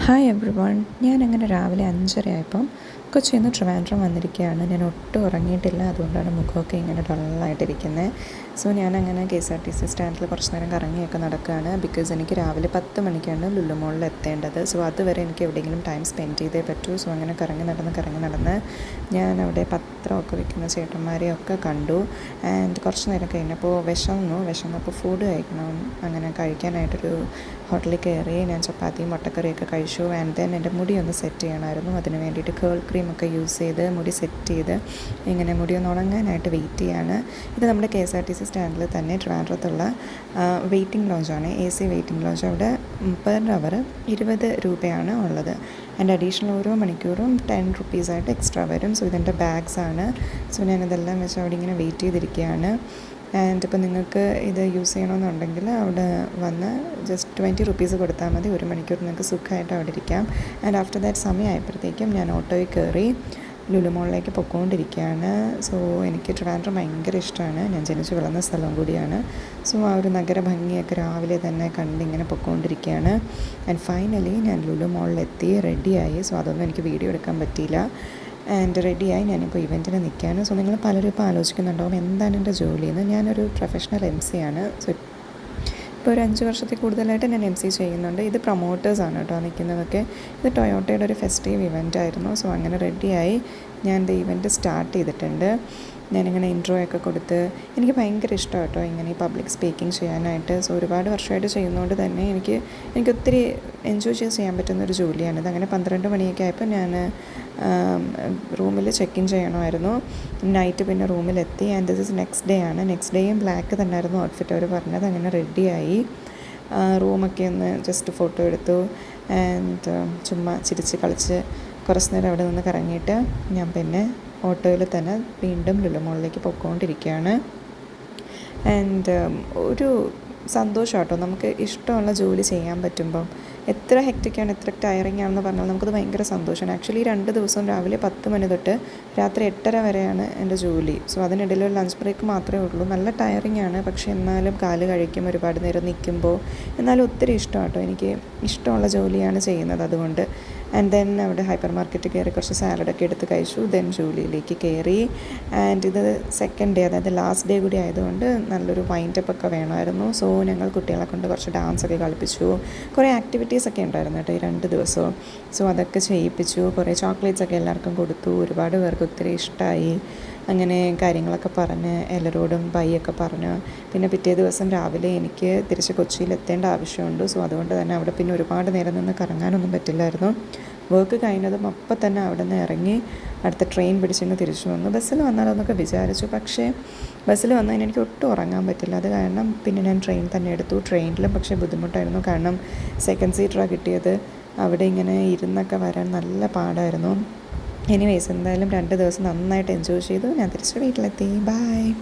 Hi every one ഞാൻ അങ്ങനെ രാവിലെ അഞ്ചര ആയപ്പം കൊച്ചിയിൽ ചെയ്യുന്ന ട്രിവാൻഡ്രം വന്നിരിക്കുകയാണ്. ഞാൻ ഒട്ടും ഉറങ്ങിയിട്ടില്ല. അതുകൊണ്ടാണ് മുഖമൊക്കെ ഇങ്ങനെ ഡള്ളായിട്ടിരിക്കുന്നത് സോ ഞാൻ അങ്ങനെ K S R T C സ്റ്റാൻഡിൽ കുറച്ച് നേരം കറങ്ങിയൊക്കെ നടക്കുകയാണ്. ബിക്കോസ് എനിക്ക് രാവിലെ പത്ത് മണിക്കാണ് ലുല്ലുമോളിൽ മോളിൽ എത്തേണ്ടത്. സോ അതുവരെ എനിക്ക് എവിടെയെങ്കിലും ടൈം സ്പെൻഡ് ചെയ്തേ പറ്റൂ. സോ അങ്ങനെ കറങ്ങി നടന്ന് കറങ്ങി നടന്ന് ഞാൻ അവിടെ പത്രമൊക്കെ വിൽക്കുന്ന ചേട്ടന്മാരെയൊക്കെ കണ്ടു. ആൻഡ് കുറച്ച് നേരം കഴിഞ്ഞപ്പോൾ വിശന്നു. വിശന്നപ്പോൾ ഫുഡ് കഴിക്കണം. അങ്ങനെ കഴിക്കാനായിട്ടൊരു ഹോട്ടലിൽ കയറി ഞാൻ ചപ്പാത്തിയും മുട്ടക്കറിയൊക്കെ കഴിച്ചു. ആൻഡ് ദെൻ എന്റെ മുടി ഒന്ന് സെറ്റ് ചെയ്യണമായിരുന്നു. അതിന് വേണ്ടിയിട്ട് കേൾ ക്രീമൊക്കെ യൂസ് ചെയ്ത് മുടി സെറ്റ് ചെയ്ത് ഇങ്ങനെ മുടി ഒന്ന് ഉണങ്ങാനായിട്ട് വെയിറ്റ് ചെയ്യാണ്. ഇത് നമ്മുടെ K S R T C സ്റ്റാൻഡിൽ തന്നെ ട്രിവാൻഡ്രത്തുള്ള വെയിറ്റിംഗ് ലോഞ്ചാണ് എ സി വെയിറ്റിംഗ് ലോഞ്ച് അവിടെ പെർ അവർ ഇരുപത് രൂപയാണ് ഉള്ളത്. ആൻഡ് അഡീഷണൽ ഓരോ മണിക്കൂറും ടെൻ റുപ്പീസായിട്ട് എക്സ്ട്രാ വരും. സോ ഇതിന്റെ ബാഗ്സാണ് സോ ഞാനിതെല്ലാം വെച്ച് അവിടെ ഇങ്ങനെ വെയിറ്റ് ചെയ്തിരിക്കുകയാണ്. ആൻഡ് ഇപ്പോൾ നിങ്ങൾക്ക് ഇത് യൂസ് ചെയ്യണമെന്നുണ്ടെങ്കിൽ അവിടെ വന്ന് ജസ്റ്റ് ട്വന്റി റുപ്പീസ് കൊടുത്താൽ മതി. ഒരു മണിക്കൂർ നിങ്ങൾക്ക് സുഖമായിട്ട് അവിടെ ഇരിക്കാം. ആൻഡ് ആഫ്റ്റർ ദാറ്റ് സമയമായപ്പോഴത്തേക്കും ഞാൻ ഓട്ടോയിൽ കയറി ലുലുമോളിലേക്ക് പൊയ്ക്കൊണ്ടിരിക്കുകയാണ്. സോ എനിക്ക് ട്രിവാൻഡ്രം ഭയങ്കര ഇഷ്ടമാണ്. ഞാൻ ജനിച്ചു വളർന്ന സ്ഥലം കൂടിയാണ്. സോ ആ ഒരു നഗര ഭംഗിയൊക്കെ രാവിലെ തന്നെ കണ്ടിങ്ങനെ പൊയ്ക്കൊണ്ടിരിക്കുകയാണ്. ആൻഡ് ഫൈനലി ഞാൻ ലുലു മോളിലെത്തി റെഡിയായി സോ അതൊന്നും എനിക്ക് വീഡിയോ എടുക്കാൻ പറ്റിയില്ല. ആൻഡ് റെഡിയായി ഞാനിപ്പോൾ ഇവന്റിന് നിൽക്കുകയാണ് സോ നിങ്ങൾ പലരും ഇപ്പോൾ ആലോചിക്കുന്നുണ്ടാവും എന്താണ് എന്റെ ജോലിയെന്ന്. ഞാനൊരു പ്രൊഫഷണൽ എം സി ആണ്. സോ ഇപ്പോൾ ഒരു അഞ്ച് വർഷത്തിൽ കൂടുതലായിട്ട് ഞാൻ എം സി ചെയ്യുന്നുണ്ട്. ഇത് പ്രൊമോട്ടേഴ്സാണ് കേട്ടോ നിൽക്കുന്നതൊക്കെ ഇത് ടൊയോട്ടയുടെ ഒരു ഫെസ്റ്റീവ് ഇവന്റ് ആയിരുന്നു. സോ അങ്ങനെ റെഡിയായി ഞാൻ എന്റെ ഇവന്റ് സ്റ്റാർട്ട് ചെയ്തിട്ടുണ്ട്. ഞാനിങ്ങനെ ഇൻട്രോ ഒക്കെ കൊടുത്ത് എനിക്ക് ഭയങ്കര ഇഷ്ടമാണ് കേട്ടോ ഇങ്ങനെ പബ്ലിക് സ്പീക്കിംഗ് ചെയ്യാനായിട്ട്. സോ ഒരുപാട് വർഷമായിട്ട് ചെയ്യുന്നതുകൊണ്ട് തന്നെ എനിക്ക് എനിക്ക് ഒത്തിരി എൻജോയ് ചെയ്ത് ചെയ്യാൻ പറ്റുന്ന ഒരു ജോലിയാണിത് അങ്ങനെ പന്ത്രണ്ട് മണിയൊക്കെ ആയപ്പോൾ ഞാൻ റൂമിൽ ചെക്ക് ഇൻ ചെയ്യണമായിരുന്നു. നൈറ്റ് പിന്നെ റൂമിലെത്തി and this is next day ആണ്. നെക്സ്റ്റ് ഡേയും ബ്ലാക്ക് തന്നെ ആയിരുന്നു ഔട്ട്ഫിറ്റ് അവർ പറഞ്ഞത്. അങ്ങനെ റെഡിയായി റൂമൊക്കെ ഒന്ന് ജസ്റ്റ് ഫോട്ടോ എടുത്തു. ആൻഡ് ചുമ്മാ ചിരിച്ച് കളിച്ച് കുറച്ച് നേരം അവിടെ നിന്ന് കറങ്ങിയിട്ട് ഞാൻ പിന്നെ ഓട്ടോയിൽ തന്നെ വീണ്ടും ലുലുമോളിലേക്ക് പൊയ്ക്കൊണ്ടിരിക്കുകയാണ്. ആൻഡ് ഒരു സന്തോഷം കേട്ടോ നമുക്ക് ഇഷ്ടമുള്ള ജോലി ചെയ്യാൻ പറ്റുമ്പം എത്ര ഹെക്റ്റിക്കാണ് എത്ര ടയറിങ് ആണെന്ന് പറഞ്ഞാൽ നമുക്കത് ഭയങ്കര സന്തോഷമാണ്. ആക്ച്വലി രണ്ട് ദിവസം രാവിലെ പത്ത് മണി തൊട്ട് രാത്രി എട്ടര വരെയാണ് എന്റെ ജോലി. സോ അതിനിടയിൽ ഒരു ലഞ്ച് ബ്രേക്ക് മാത്രമേ ഉള്ളൂ. നല്ല ടയറിങ് ആണ്. പക്ഷേ എന്നാലും കാൽ കഴിക്കും ഒരുപാട് നേരം നിൽക്കുമ്പോൾ. എന്നാലും ഒത്തിരി ഇഷ്ടം കേട്ടോ. എനിക്ക് ഇഷ്ടമുള്ള ജോലിയാണ് ചെയ്യുന്നത് അതുകൊണ്ട്. ആൻഡ് ദെൻ അവിടെ ഹൈപ്പർ മാർക്കറ്റിൽ കയറി കുറച്ച് സാലഡൊക്കെ എടുത്ത് കഴിച്ചു. ദെൻ ജോലിയിലേക്ക് കയറി. ആൻഡ് ഇത് സെക്കൻഡ് ഡേ അതായത് ലാസ്റ്റ് ഡേ കൂടി ആയതുകൊണ്ട് നല്ലൊരു വൈൻഡപ്പ് ഒക്കെ വേണമായിരുന്നു. സോ ഞങ്ങൾ കുട്ടികളെ കൊണ്ട് കുറച്ച് ഡാൻസ് ഒക്കെ കളിപ്പിച്ചു. കുറേ ആക്ടിവിറ്റീസ് ഒക്കെ ഉണ്ടായിരുന്നു കേട്ടോ ഈ രണ്ട് ദിവസവും. സോ അതൊക്കെ ചെയ്യിപ്പിച്ചു. കുറേ ചോക്ലേറ്റ്സ് ഒക്കെ എല്ലാവർക്കും കൊടുത്തു. ഒരുപാട് പേർക്ക് ഒത്തിരി ഇഷ്ടമായി അങ്ങനെ കാര്യങ്ങളൊക്കെ പറഞ്ഞ് എല്ലാവരോടും ബൈയൊക്കെ പറഞ്ഞു. പിന്നെ പിറ്റേ ദിവസം രാവിലെ എനിക്ക് തിരിച്ച് കൊച്ചിയിൽ എത്തേണ്ട ആവശ്യമുണ്ട്. സോ അതുകൊണ്ട് തന്നെ അവിടെ പിന്നെ ഒരുപാട് നേരം നിന്ന് കറങ്ങാനൊന്നും പറ്റില്ലായിരുന്നു. വർക്ക് കഴിഞ്ഞതും അപ്പം തന്നെ അവിടെ നിന്ന് ഇറങ്ങി അടുത്ത ട്രെയിൻ പിടിച്ചിങ്ങ് തിരിച്ചു വന്നു. ബസ്സിൽ വന്നാലോന്നൊക്കെ വിചാരിച്ചു. പക്ഷേ ബസ്സിൽ വന്നതിന് എനിക്ക് ഒട്ടും ഉറങ്ങാൻ പറ്റില്ല. അത് കാരണം പിന്നെ ഞാൻ ട്രെയിൻ തന്നെ എടുത്തു. ട്രെയിനിലും പക്ഷേ ബുദ്ധിമുട്ടായിരുന്നു. കാരണം സെക്കൻഡ് സീറ്ററാണ് കിട്ടിയത്. അവിടെ ഇങ്ങനെ ഇരുന്നൊക്കെ വരാൻ നല്ല പാടായിരുന്നു. എനിവേസ് എന്തായാലും രണ്ട് ദിവസം നന്നായിട്ട് എൻജോയ് ചെയ്തു. ഞാൻ തിരിച്ച് വീട്ടിലെത്തി. ബൈ